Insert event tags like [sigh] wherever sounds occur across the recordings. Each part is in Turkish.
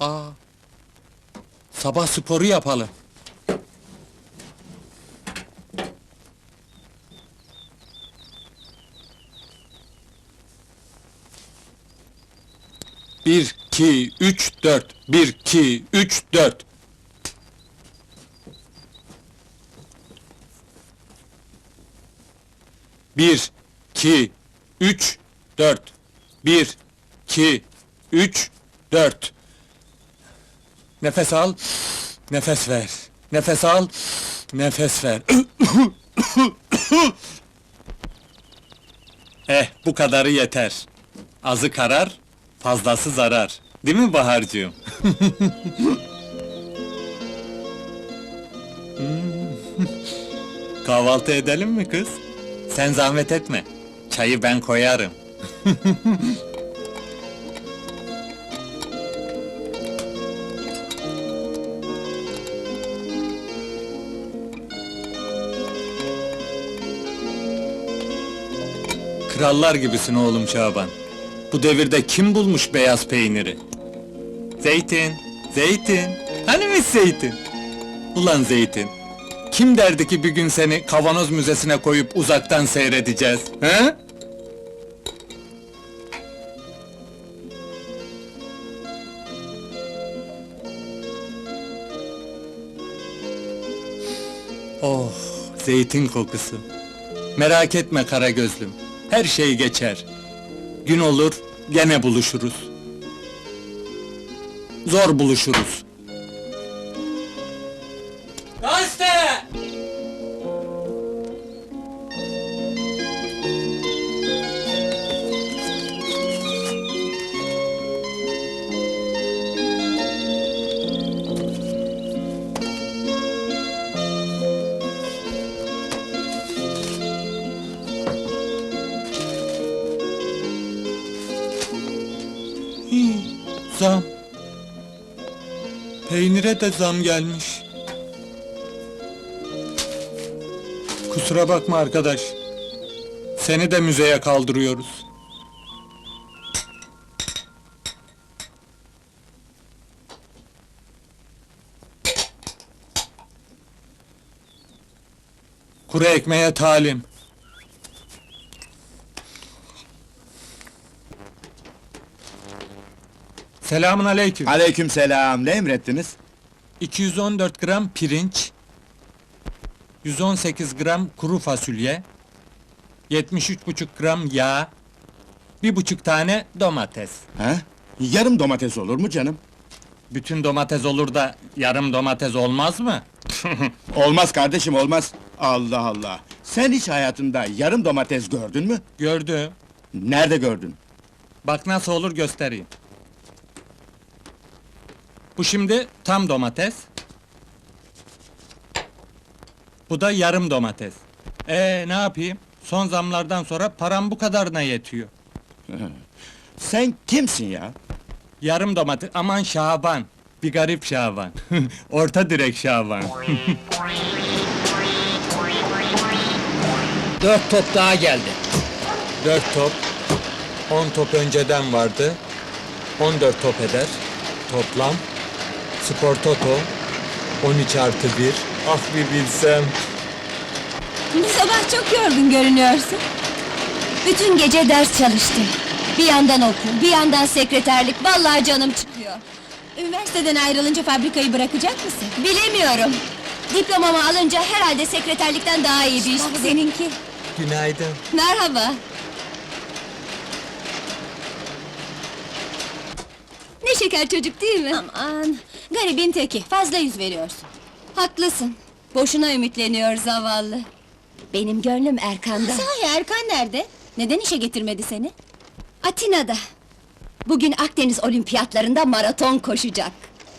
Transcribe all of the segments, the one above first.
Aa, sabah sporu yapalım. Bir, iki, üç, dört. Bir, iki, üç, dört. Bir, iki, üç, dört. Bir, iki, üç, dört. Nefes al, nefes ver. Nefes al, nefes ver. [coughs] eh, bu kadarı yeter. Azı karar, fazlası zarar. Değil mi Bahar'cığım? [laughs] Kahvaltı edelim mi kız? Sen zahmet etme. Çayı ben koyarım. [laughs] Krallar gibisin oğlum Şaban. Bu devirde kim bulmuş beyaz peyniri? Zeytin, zeytin. Hani mis zeytin? Ulan zeytin. Kim derdi ki bir gün seni kavanoz müzesine koyup uzaktan seyredeceğiz? He? Oh, zeytin kokusu. Merak etme kara gözlüm. Her şey geçer. Gün olur, gene buluşuruz. Zor buluşuruz. Peynire de zam gelmiş. Kusura bakma arkadaş. Seni de müzeye kaldırıyoruz. Kuru ekmeğe talim. Selamun aleyküm. Aleyküm selam, ne emrettiniz? 214 gram pirinç, 118 gram kuru fasulye, 73,5 gram yağ, bir buçuk tane domates. Ha? Yarım domates olur mu canım? Bütün domates olur da yarım domates olmaz mı? [laughs] Olmaz kardeşim, olmaz. Allah Allah! Sen hiç hayatında yarım domates gördün mü? Gördüm. Nerede gördün? Bak nasıl olur göstereyim. Bu şimdi tam domates. Bu da yarım domates. Ee ne yapayım? Son zamlardan sonra param bu kadarına yetiyor. [laughs] Sen kimsin ya? Yarım domates, aman Şaban. Bir garip Şaban. [laughs] Orta direk Şaban. [laughs] Dört top daha geldi. Dört top. On top önceden vardı. 14 top eder. Toplam. Spor Toto. 13 artı 1. Ah bir bilsem. Bu sabah çok yorgun görünüyorsun. Bütün gece ders çalıştım. Bir yandan okul, bir yandan sekreterlik, vallahi canım çıkıyor. Üniversiteden ayrılınca fabrikayı bırakacak mısın? Bilemiyorum. Diplomamı alınca herhalde sekreterlikten daha iyi bir iş bulurum. seninki. Günaydın. Merhaba. Ne şeker çocuk değil mi? Aman, garibin teki, fazla yüz veriyorsun. Haklısın, boşuna ümitleniyor zavallı. Benim gönlüm Erkan'da. Sahi Erkan nerede? Neden işe getirmedi seni? Atina'da. Bugün Akdeniz olimpiyatlarında maraton koşacak.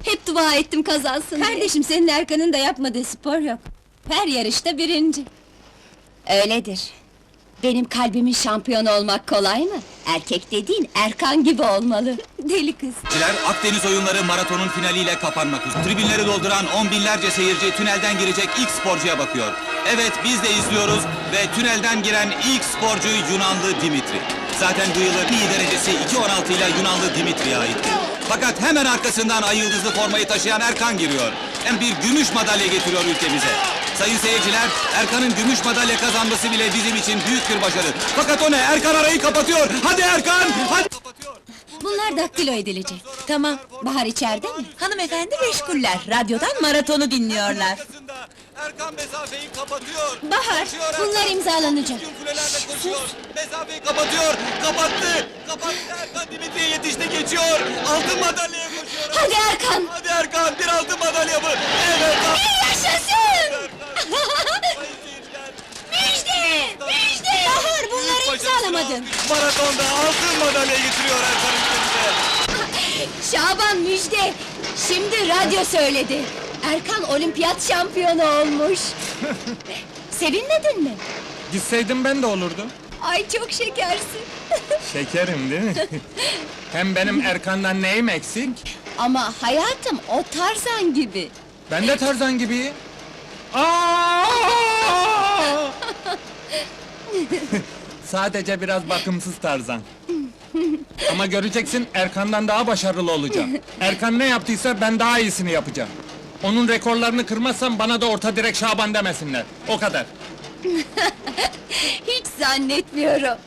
Hep dua ettim kazansın Kardeşim senin Erkan'ın da yapmadığı spor yok. Her yarışta birinci. Öyledir. Benim kalbimin şampiyon olmak kolay mı? Erkek dediğin Erkan gibi olmalı. Deli kız. Seyirciler, Akdeniz oyunları maratonun finaliyle kapanmak üzere. Tribünleri dolduran on binlerce seyirci tünelden girecek ilk sporcuya bakıyor. Evet biz de izliyoruz ve tünelden giren ilk sporcu Yunanlı Dimitri. Zaten bu yılın iyi derecesi 2.16 ile Yunanlı Dimitri'ye aitti. Fakat hemen arkasından ay yıldızlı formayı taşıyan Erkan giriyor. Hem bir gümüş madalya getiriyor ülkemize. Sayın seyirciler, Erkan'ın gümüş madalya kazanması bile bizim için büyük bir başarı. Fakat o ne? Erkan arayı kapatıyor. Hadi Erkan! Hadi! Bunlar daktilo edilecek. Tamam. Bahar içeride mi? Hanımefendi meşguller. Radyodan maratonu dinliyorlar. Erkan mesafeyi kapatıyor. Bahar, Erkan. bunlar imzalanacak. Koşuyor. Mesafeyi kapatıyor. Kapattı. Kapattı Erkan Dimitri'ye yetişti geçiyor. Altın madalyaya koşuyor. Hadi Erkan! Hadi Erkan bir altın madalya mı? Evet. Yaşasın! Sayın seyirciler, Müjde! Müjde! Bahar bunları almış. Maratonda altın madalya getiriyor Erkan ülkemize. Şaban müjde! Şimdi radyo söyledi. Erkan olimpiyat şampiyonu olmuş. [laughs] Sevinmedin mi? Gitseydim ben de olurdum. Ay çok şekersin. [laughs] Şekerim değil mi? [laughs] Hem benim Erkan'dan neyim eksik? Ama hayatım o Tarzan gibi. Ben de Tarzan gibiyim. Sadece biraz bakımsız Tarzan. Ama göreceksin Erkan'dan daha başarılı olacağım. Erkan ne yaptıysa ben daha iyisini yapacağım. Onun rekorlarını kırmazsam bana da orta direk Şaban demesinler. O kadar. Hiç zannetmiyorum.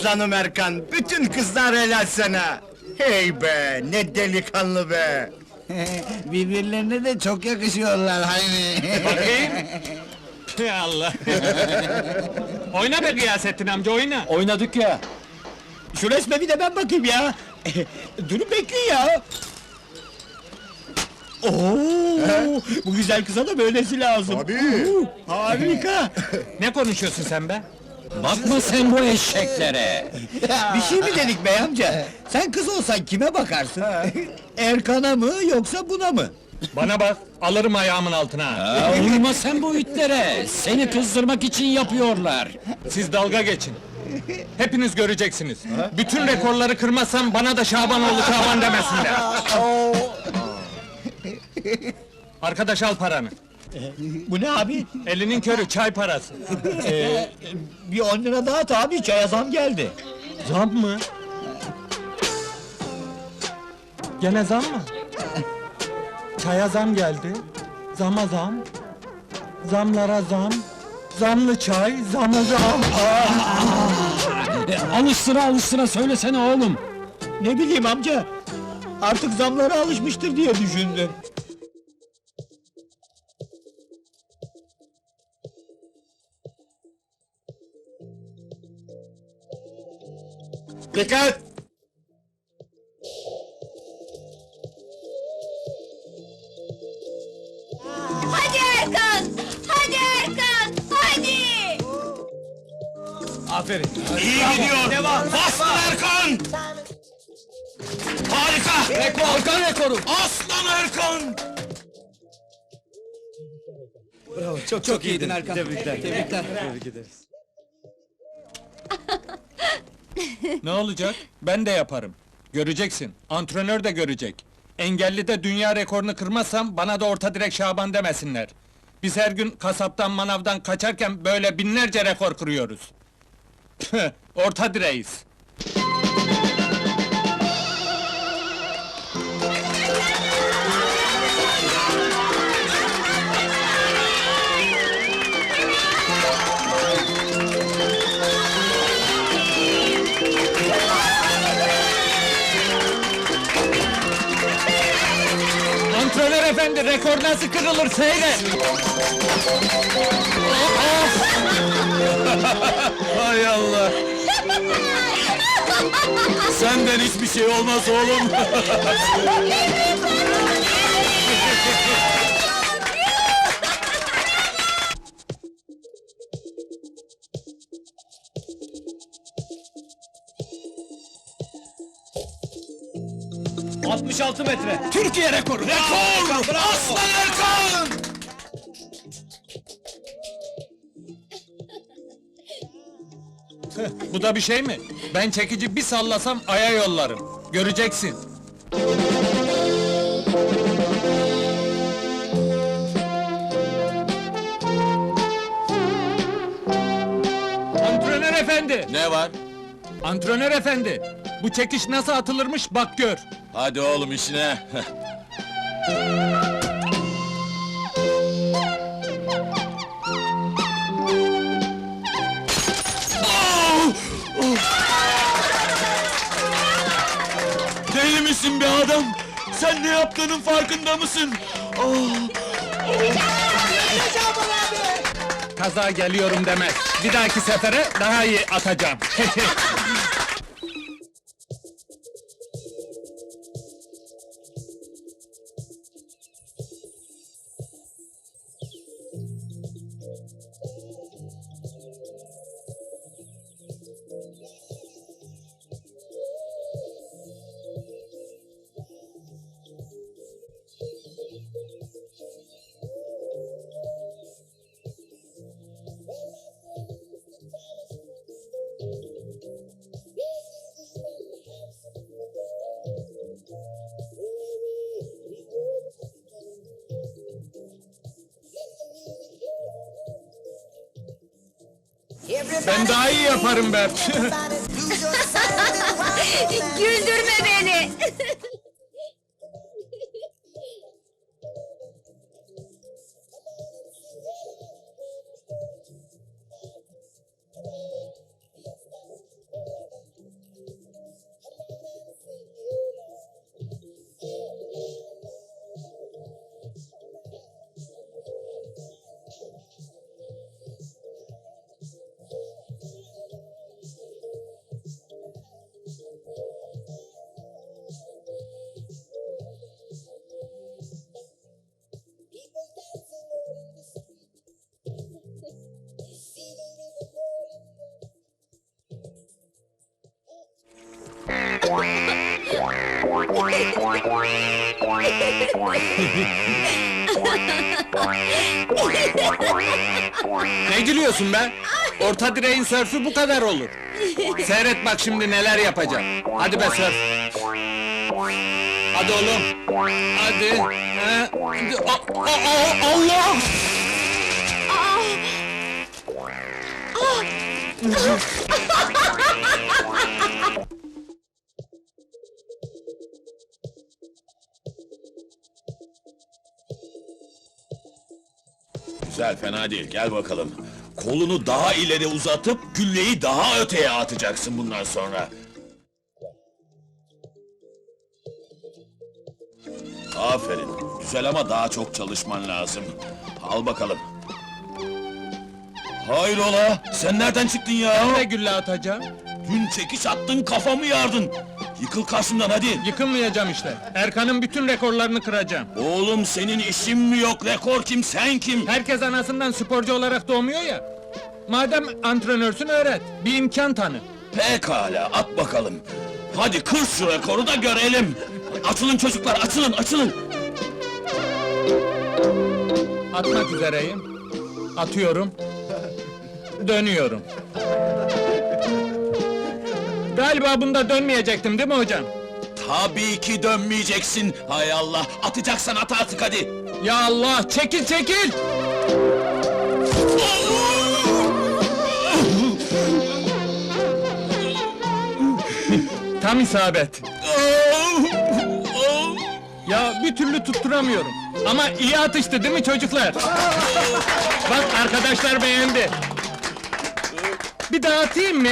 Aslanım Erkan, bütün kızlar helal sana. Hey be, ne delikanlı be. [laughs] Birbirlerine de çok yakışıyorlar hani. Bakayım. [laughs] Ya Allah. oyna be Gıyasettin amca oyna. Oynadık ya. Şu resme bir de ben bakayım ya. [laughs] Durun bekleyin ya. Oo, bu güzel kıza da böylesi lazım. Tabii. harika. Ne konuşuyorsun sen be? Bakma sen bu eşeklere. [laughs] Bir şey mi dedik bey amca? Sen kız olsan kime bakarsın? [laughs] Erkan'a mı yoksa buna mı? Bana bak, alırım ayağımın altına. Uyma sen bu itlere! Seni kızdırmak için yapıyorlar! Siz dalga geçin. Hepiniz göreceksiniz. Bütün rekorları kırmazsam bana da Şabanoğlu Şaban demesinler. [laughs] Arkadaş al paranı. Bu ne abi? Elinin körü çay parası. [laughs] Bir on lira daha at abi çaya zam geldi. Zam mı? Gene zam mı? Çaya zam geldi. Zama zam. Zamlara zam. Zamlı çay, zamı zam. E, alıştıra alıştıra söylesene oğlum! Ne bileyim amca. Artık zamlara alışmıştır diye düşündüm. Dikkat! Hadi Erkan! Hadi Erkan! Hadi! Aferin. İyi gidiyor. Devam. Aslan Erkan! Harika! Rekor, Erkan rekoru. Aslan Erkan! Çok çok iyiydin Erkan. Tebrikler. Tebrikler. [laughs] Ne olacak? Ben de yaparım. Göreceksin. Antrenör de görecek. Engelli de dünya rekorunu kırmazsam bana da orta direk Şaban demesinler. Biz her gün kasaptan manavdan kaçarken böyle binlerce rekor kırıyoruz. [laughs] Orta direğiz. Efendi, rekor nasıl kırılır seyret! [laughs] Hay Allah! Senden hiçbir şey olmaz oğlum! [laughs] Türkiye rekoru! Rekor! Aslan Erkan! Bu da bir şey mi? Ben çekici bir sallasam aya yollarım. Göreceksin. Antrenör efendi! Ne var? Antrenör efendi! Bu çekiş nasıl atılırmış bak gör. Hadi oğlum işine. Deli misin be adam? Sen ne yaptığının farkında mısın? Kaza geliyorum demez. Bir dahaki sefere daha iyi atacağım. [laughs] ben daha iyi yaparım be. [laughs] [laughs] Güldürme beni! Ne gülüyorsun be? Orta direğin sörfü bu kadar olur. Seyret bak şimdi neler yapacağım. Hadi be sörf. Hadi oğlum. Hadi. Ha, hadi. A- a- a- Allah! Güzel, fena değil. Gel bakalım. Kolunu daha ileri uzatıp gülleyi daha öteye atacaksın bundan sonra. Aferin. Güzel ama daha çok çalışman lazım. Al bakalım. Hayrola? Sen nereden çıktın ya? Ne gülle atacağım? Dün çekiş attın kafamı yardın. Yıkıl karşımdan hadi. Yıkılmayacağım işte. Erkan'ın bütün rekorlarını kıracağım. Oğlum senin işin mi yok? Rekor kim sen kim? Herkes anasından sporcu olarak doğmuyor ya. Madem antrenörsün öğret. Bir imkan tanı. Pekala at bakalım. Hadi kır şu rekoru da görelim. Açılın çocuklar açılın açılın. Atmak üzereyim. Atıyorum. Dönüyorum. Galiba bunda dönmeyecektim değil mi hocam? Tabii ki dönmeyeceksin. Hay Allah atacaksan at artık hadi. Ya Allah çekil çekil! Tam isabet. Ya bir türlü tutturamıyorum. Ama iyi atıştı değil mi çocuklar? Bak arkadaşlar beğendi. Bir daha atayım mı?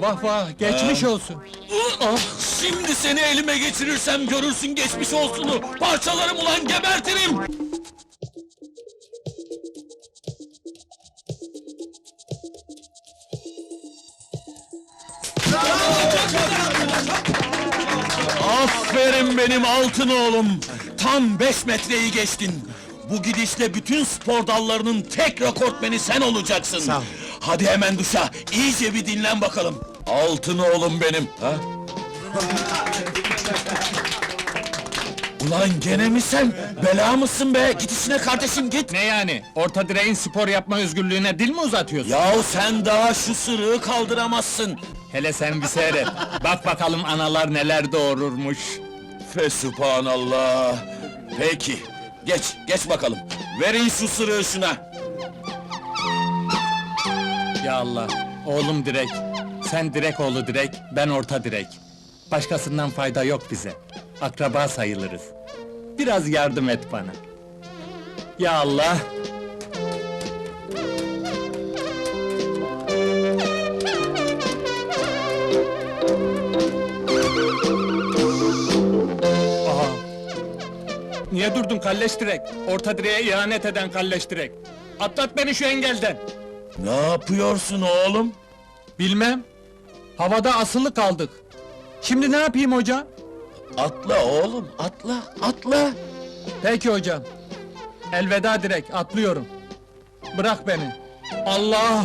Vah vah geçmiş olsun. Ah, şimdi seni elime geçirirsem görürsün geçmiş olsunu. Parçalarım ulan gebertirim. Aferin benim altın oğlum. Tam beş metreyi geçtin. Bu gidişle bütün spor dallarının tek rekortmeni sen olacaksın. Sağ ol. Hadi hemen duşa, iyice bir dinlen bakalım. Altın oğlum benim. Ha? Ulan gene mi sen? Bela mısın be? Git işine kardeşim git. Ne yani? Orta direğin spor yapma özgürlüğüne dil mi uzatıyorsun? Yahu sen daha şu sırığı kaldıramazsın. Hele sen bir seyret. Bak bakalım analar neler doğururmuş. Fesubhanallah. Peki, geç, geç bakalım. Verin şu sırığı şuna. Ya Allah, oğlum direk. Sen direk oğlu direk, ben orta direk. Başkasından fayda yok bize. Akraba sayılırız. Biraz yardım et bana. Ya Allah! Aha! Niye durdun kalleş direk? Orta direğe ihanet eden kalleş direk. Atlat beni şu engelden. Ne yapıyorsun oğlum? Bilmem. Havada asılı kaldık. Şimdi ne yapayım hocam? Atla oğlum, atla, atla. Peki hocam. Elveda direkt atlıyorum. Bırak beni. Allah!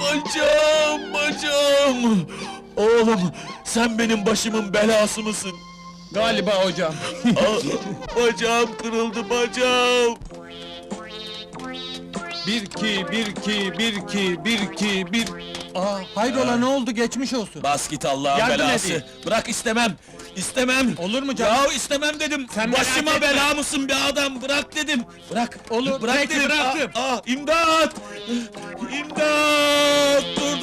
Bacağım, bacağım. Oğlum, sen benim başımın belası mısın? Galiba hocam. Aa, [laughs] bacağım kırıldı, bacağım. bir iki, bir iki, bir iki, bir iki, bir... Aa, hayrola ne oldu geçmiş olsun. Bas git Allah'ın Yardım belası. edeyim. Bırak istemem. İstemem. Olur mu canım? Ya istemem dedim. Sen merak Başıma etme. bela mısın be adam? Bırak dedim. Bırak. Olur, Bırak peki, dedim. bıraktım. Aa, aa, imdat! İmdat! Durdurun